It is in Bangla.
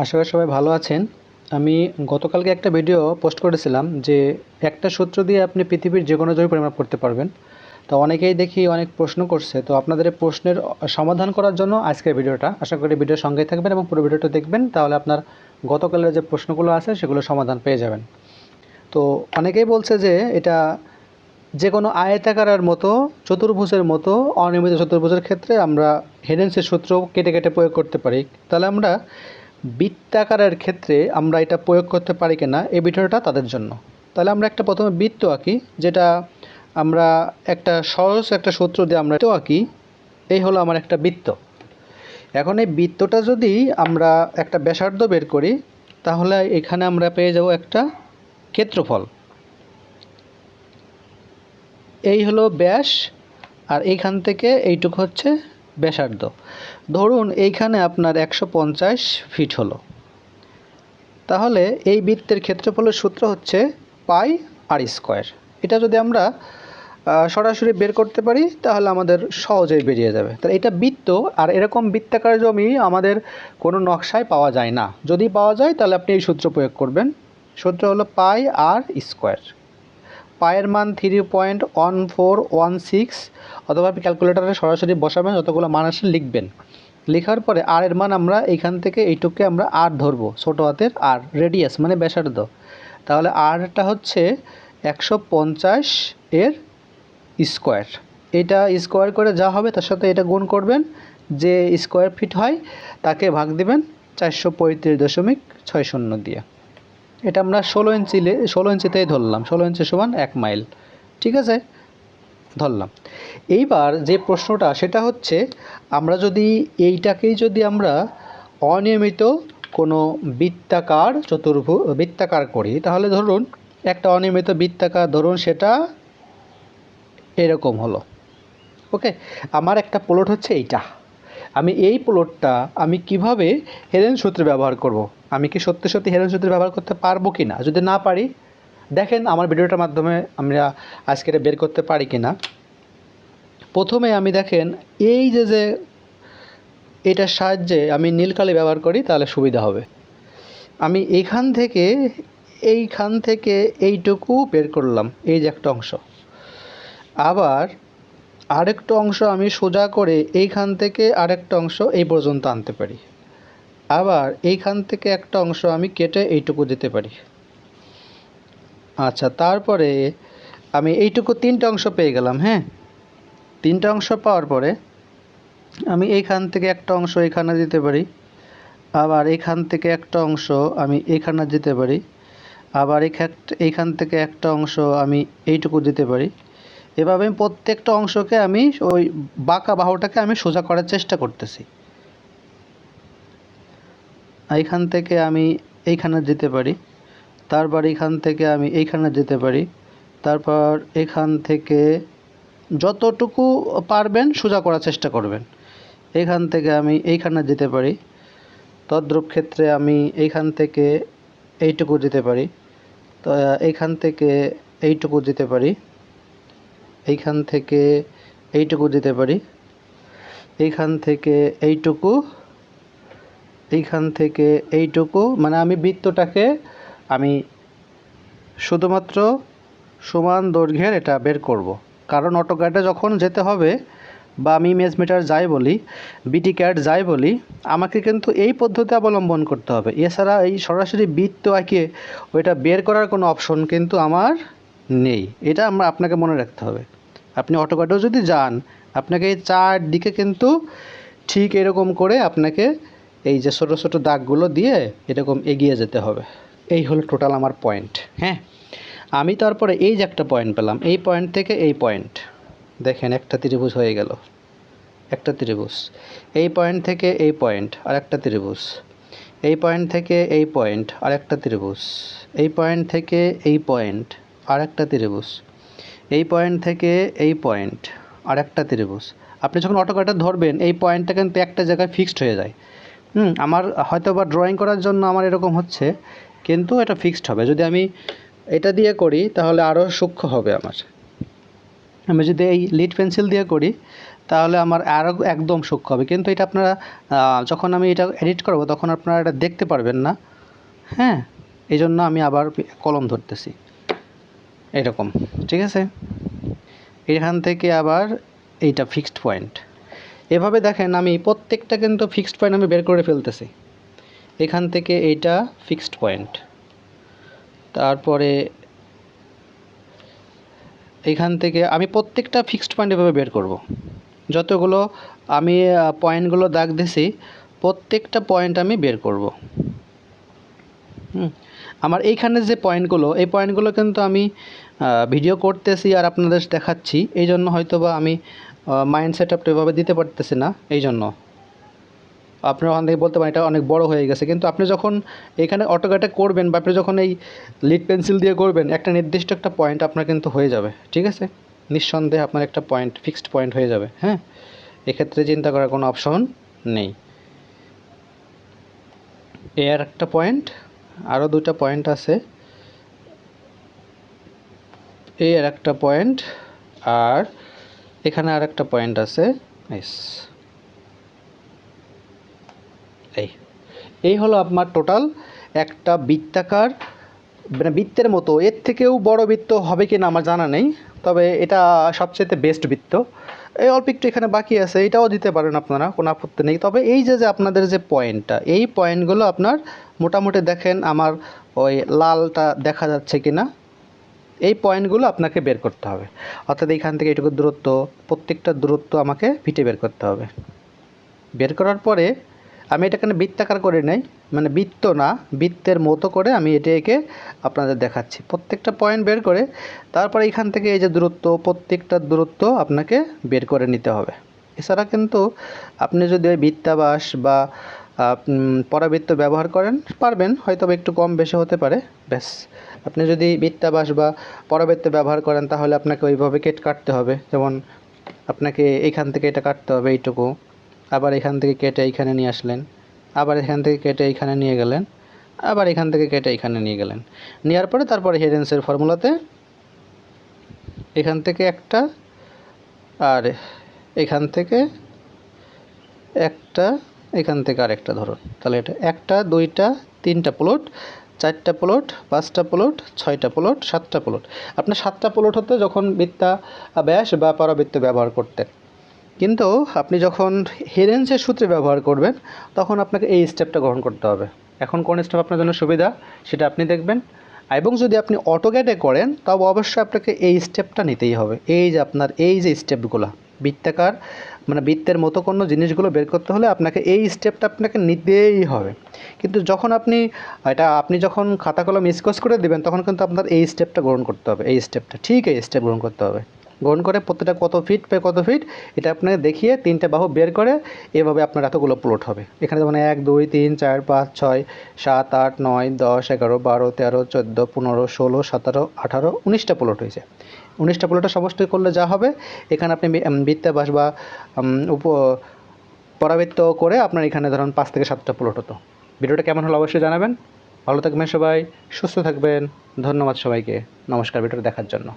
আশা করি সবাই ভালো আছেন। আমি গতকালকে একটা ভিডিও পোস্ট করেছিলাম যে একটা সূত্র দিয়ে আপনি পৃথিবীর যে কোনো জমি পরিমাপ করতে পারবেন। তো অনেকেই দেখি অনেক প্রশ্ন করছে। তো আপনাদের প্রশ্নের সমাধান করার জন্য আজকের ভিডিওটা। আশা করি ভিডিওর সঙ্গেই থাকবেন এবং পুরো ভিডিওটা দেখবেন। তাহলে আপনার গতকালের যে প্রশ্নগুলো আছে সেগুলো সমাধান পেয়ে যাবেন। তো অনেকেই বলছে যে এটা যে কোনো আয়তাকারের মতো, চতুর্ভুজের মতো, অনিয়মিত চতুর্ভুজের ক্ষেত্রে আমরা হেডেন্সের সূত্র কেটে কেটে প্রয়োগ করতে পারি। তাহলে আমরা বৃত্তাকারের ক্ষেত্রে আমরা এটা প্রয়োগ করতে পারি কিনা এই ভিডিওটা তাদের জন্য। তাহলে আমরা একটা প্রথমে বৃত্ত আঁকি, যেটা আমরা একটা সহজ একটা সূত্র দিয়ে আমরা তো আঁকি, এই হলো আমার একটা বৃত্ত। এখন এই বৃত্তটা যদি আমরা একটা ব্যাসার্ধ বের করি, তাহলে এখানে আমরা পেয়ে যাব একটা ক্ষেত্রফল। এই হলো ব্যাস, আর এইখান থেকে এইটুকু হচ্ছে ব্যাসার্ধ। ধরুন এইখানে আপনার একশো পঞ্চাশ ফিট হলো। তাহলে এই বৃত্তের ক্ষেত্রফলের সূত্র হচ্ছে পাই আর স্কোয়ার। এটা যদি আমরা সরাসরি বের করতে পারি, তাহলে আমাদের সহজেই বেরিয়ে যাবে। তাহলে এটা বৃত্ত, আর এরকম বৃত্তাকার জমি আমাদের কোনো নকশায় পাওয়া যায় না। যদি পাওয়া যায়, তাহলে আপনি এই সূত্র প্রয়োগ করবেন। সূত্র হলো পাই আর স্কোয়ার। পায়ের মান three point one four one six অথবা আপনি ক্যালকুলেটারে সরাসরি বসাবেন যতগুলো মান আসে লিখবেন। লেখার পরে আর এর মান আমরা এইখান থেকে এইটুকে আমরা আর ধরবো, ছোটো হাতের আর রেডিয়াস মানে ব্যাসার্ধ। তাহলে আরটা হচ্ছে একশো পঞ্চাশ এর স্কোয়ার এটা স্কোয়ার করে যা হবে তার সাথে এটা গুণ করবেন, যে স্কোয়ার ফিট হয় তাকে ভাগ দিবেন চারশো পঁয়ত্রিশ দশমিক ছয় শূন্য দিয়ে। এটা আমরা ষোলো ইঞ্চি ষোলো ইঞ্চিতেই ধরলাম। ষোলো ইঞ্চি সমান এক মাইল। ঠিক আছে? ধরলাম। এইবার যে প্রশ্নটা, সেটা হচ্ছে, আমরা যদি এইটাকেই যদি আমরা অনিয়মিত কোনো বৃত্তাকার চতুর্ভু, বৃত্তাকার করি, তাহলে ধরুন, একটা অনিয়মিত বৃত্তাকার, ধরুন সেটা এরকম হলো। ওকে? আমার একটা প্লট হচ্ছে এইটা। আমি এই প্লটটা আমি কীভাবে হেলেন সূত্র ব্যবহার করব। আমি কি সত্যি সত্যি হেলেন সূত্র ব্যবহার করতে পারব কি না যদি না পারি, দেখেন আমার ভিডিওটার মাধ্যমে আমরা আজকে এটা বের করতে পারি কি না প্রথমে আমি দেখেন এই যে যে এটার সাহায্যে আমি নীলকালি ব্যবহার করি, তাহলে সুবিধা হবে। আমি এইখান থেকে এইখান থেকে এইটুকু বের করলাম, এই যে একটা অংশ। আবার আরেকটা অংশ আমি সোজা করে এইখান থেকে আরেকটা অংশ এই পর্যন্ত আনতে পারি। আবার এইখান থেকে একটা অংশ আমি কেটে এইটুকু দিতে পারি। আচ্ছা তারপরে আমি এইটুকু তিনটা অংশ পেয়ে গেলাম হ্যাঁ? তিনটা অংশ পাওয়ার পরে আমি এইখান থেকে একটা অংশ এখানে দিতে পারি। আবার এখান থেকে একটা অংশ আমি এখানে দিতে পারি। আবার এইখান থেকে একটা অংশ আমি এইটুকু দিতে পারি। এভাবে আমি প্রত্যেকটা অংশকে আমি ওই বাঁকা বাহুটাকে আমি সোজা করার চেষ্টা করতেছি। এইখান থেকে আমি এইখানে যেতে পারি। তারপর এখান থেকে আমি এইখানে যেতে পারি। তারপর এখান থেকে যতটুকু পারবেন সোজা করার চেষ্টা করবেন। এখান থেকে আমি এইখানে যেতে পারি। তদ্রূপ ক্ষেত্রে আমি এইখান থেকে এইটুকু যেতে পারি। তো এইখান থেকে এইটুকু যেতে পারি। এইখান থেকে এইটুকু দিতে পারি এইখান থেকে এইটুকু, এইখান থেকে এইটুকু মানে আমি বৃত্তটাকে আমি শুধুমাত্র সমান দৈর্ঘ্যের এটা বের করব। কারণ অটোক্যাডে যখন যেতে হবে বা আমি ইমেজ মিটার যাই বলি বিটি ক্যাট যাই বলি, আমাকে কিন্তু এই পদ্ধতি অবলম্বন করতে হবে এছাড়া এই সরাসরি বৃত্ত আঁকিয়ে ওইটা বের করার কোনো অপশন কিন্তু আমার নেই। এটা আমরা আপনাকে মনে রাখতে হবে। আপনি অটোক্যাডেও যদি যান, আপনাকে এই চারদিকে কিন্তু ঠিক এরকম করে আপনাকে এই যে ছোটো ছোটো দাগগুলো দিয়ে এরকম এগিয়ে যেতে হবে। এই হলো টোটাল আমার পয়েন্ট হ্যাঁ? আমি তারপরে এই যে একটা পয়েন্ট পেলাম, এই পয়েন্ট থেকে এই পয়েন্ট দেখেন, একটা ত্রিভুজ হয়ে গেল। একটা ত্রিভুজ। এই পয়েন্ট থেকে এই পয়েন্ট আর একটা ত্রিভুজ। এই পয়েন্ট থেকে এই পয়েন্ট আর একটা ত্রিভুজ। এই পয়েন্ট থেকে এই পয়েন্ট আর একটা ত্রিভুজ। এই পয়েন্ট থেকে এই পয়েন্ট আর একটা ত্রিভুজ। আপনি যখন অটোকাটা ধরবেন, এই পয়েন্টটা কিন্তু একটা জায়গায় ফিক্সড হয়ে যায়। হুম, আমার হয়তো বা ড্রয়িং করার জন্য আমার এরকম হচ্ছে, কিন্তু এটা ফিক্সড হবে। যদি আমি এটা দিয়ে করি, তাহলে আরও সূক্ষ্ম হবে আমার। আমি যদি এই লিড পেন্সিল দিয়ে করি, তাহলে আমার আরও একদম সূক্ষ্ম হবে। কিন্তু এটা আপনারা যখন আমি এটা এডিট করব, তখন আপনারা এটা দেখতে পারবেন না। হ্যাঁ এই জন্য আমি আবার কলম ধরতেছি। এরকম, ঠিক আছে? এখান থেকে আবার এইটা ফিক্সড পয়েন্ট এভাবে দেখেন আমি প্রত্যেকটা কিন্তু ফিক্সড পয়েন্ট আমি বের করে ফেলতেছি। এখান থেকে এইটা ফিক্সড পয়েন্ট তারপরে এখান থেকে আমি প্রত্যেকটা ফিক্সড পয়েন্ট এভাবে বের করব। যতগুলো আমি পয়েন্টগুলো দাগ দিছি, প্রত্যেকটা পয়েন্ট আমি বের করব। হুম? আমার এইখানে যে পয়েন্টগুলো এই পয়েন্টগুলো কিন্তু আমি ভিডিও করতেছি আর আপনাদের দেখাচ্ছি। এই জন্য হয়তো বা আমি মাইন্ড সেট আপটা এভাবে দিতে পারতেছি না, এই জন্য। আপনারা ওখান থেকে বলতে পারেন, এটা অনেক বড় হয়ে গেছে। কিন্তু আপনি যখন এখানে অটোকাটে করবেন বা আপনি যখন এই লিড পেন্সিল দিয়ে করবেন, একটা নির্দিষ্ট একটা পয়েন্ট আপনার কিন্তু হয়ে যাবে, ঠিক আছে? নিঃসন্দেহে আপনার একটা পয়েন্ট ফিক্সড পয়েন্ট হয়ে যাবে হ্যাঁ? এক্ষেত্রে চিন্তা করার কোনো অপশন নেই। এ আর একটা পয়েন্ট আরও দুটা পয়েন্ট আছে। এই আর একটা পয়েন্ট আর এখানে আর একটা পয়েন্ট আছে। এই। এই হলো আপনার টোটাল একটা বৃত্তাকার মানে বৃত্তের মতো। এর থেকেও বড় বৃত্ত হবে কি না আমার জানা নেই, তবে এটা সবচেয়ে বেস্ট বৃত্ত। এই অল্প একটু এখানে বাকি আছে, এটাও দিতে পারেন আপনারা, কোনো আপত্তি নেই। তবে এই যে যে আপনাদের যে পয়েন্টটা এই পয়েন্টগুলো আপনার মোটামুটি দেখেন আমার ওই লালটা দেখা যাচ্ছে কি না এই পয়েন্টগুলো আপনাকে বের করতে হবে। অর্থাৎ এইখান থেকে এটুকু দূরত্ব, প্রত্যেকটা দূরত্ব আমাকে ফিটে বের করতে হবে। বের করার পরে আমি এটাকে বৃত্তাকার করে নেই? মানে বৃত্ত না, বৃত্তের মতো করে আমি এটা এঁকে আপনাদের দেখাচ্ছি। প্রত্যেকটা পয়েন্ট বের করে তারপরে এখান থেকে এই যে দূরত্ব, প্রত্যেকটা দূরত্ব আপনাকে বের করে নিতে হবে। এছাড়া কিন্তু আপনি যদি ওই বৃত্তাবাস বা পরাবৃত্ত ব্যবহার করেন, পারবেন, হয়তো একটু কম বেশি হতে পারে। ব্যাস। আপনি যদি বৃত্তাবাস বা পরাবৃত্ত ব্যবহার করেন, তাহলে আপনাকে ওইভাবে কেট কাটতে হবে। যেমন, আপনাকে এইখান থেকে এটা কাটতে হবে এইটুকু, আবার এখান থেকে কেটে এইখানে নিয়ে আসলেন, আবার এখান থেকে কেটে এইখানে নিয়ে গেলেন, আবার এখান থেকে কেটে এইখানে নিয়ে গেলেন। নেওয়ার পরে তারপরে হেডেন্সের ফর্মুলাতে এখান থেকে একটা, আর এখান থেকে একটা এখান থেকে আরেকটা ধরুন তাহলে এটা একটা, দুইটা, তিনটা প্লট চারটা প্লট পাঁচটা প্লট ছয়টা প্লট সাতটা প্লট আপনার সাতটা প্লট হতে যখন বৃত্তা ব্যাস বা পরাবৃত্ত ব্যবহার করতেন। কিন্তু আপনি যখন হেরেন্সের সূত্রে ব্যবহার করবেন, তখন আপনাকে এই স্টেপটা গ্রহণ করতে হবে। এখন কোন স্টেপ আপনার জন্য সুবিধা? সেটা আপনি দেখবেন। এবং যদি আপনি অটোক্যাটে করেন, তবে অবশ্যই আপনাকে এই স্টেপটা নিতেই হবে। এই যে আপনার, এই যে স্টেপগুলো বৃত্তাকার মানে বৃত্তের মতো কোনো জিনিসগুলো বের করতে হলে আপনাকে এই স্টেপটা আপনাকে নিতেই হবে। কিন্তু যখন আপনি, এটা আপনি যখন খাতা কলম স্কোচ করে দেবেন, তখন কিন্তু আপনার এই স্টেপটা গ্রহণ করতে হবে, এই স্টেপটা ঠিক এই স্টেপ গ্রহণ করতে হবে। গ্রহণ করে প্রত্যেকটা কত ফিট পে কত ফিট এটা আপনাকে দেখিয়ে তিনটে বাহু বের করে এভাবে আপনার এতগুলো প্লট হবে। এখানে যেমন এক, দুই, তিন, চার, পাঁচ, ছয়, সাত, আট, নয়, দশ, এগারো, বারো, তেরো, চোদ্দ, পনেরো, ষোলো, সতেরো, আঠারো, উনিশটা প্লট হয়েছে। উনিশটা পোলোটা সমষ্টি করলে যা হবে, এখানে আপনি বৃত্তাবাস বা উপ, পরাবৃত্ত করে আপনার এখানে ধরুন পাঁচ থেকে সাতটা প্লট হতো। ভিডিওটা কেমন হলো অবশ্যই জানাবেন। ভালো থাকবেন সবাই, সুস্থ থাকবেন। ধন্যবাদ সবাইকে। নমস্কার, ভিডিওটা দেখার জন্য।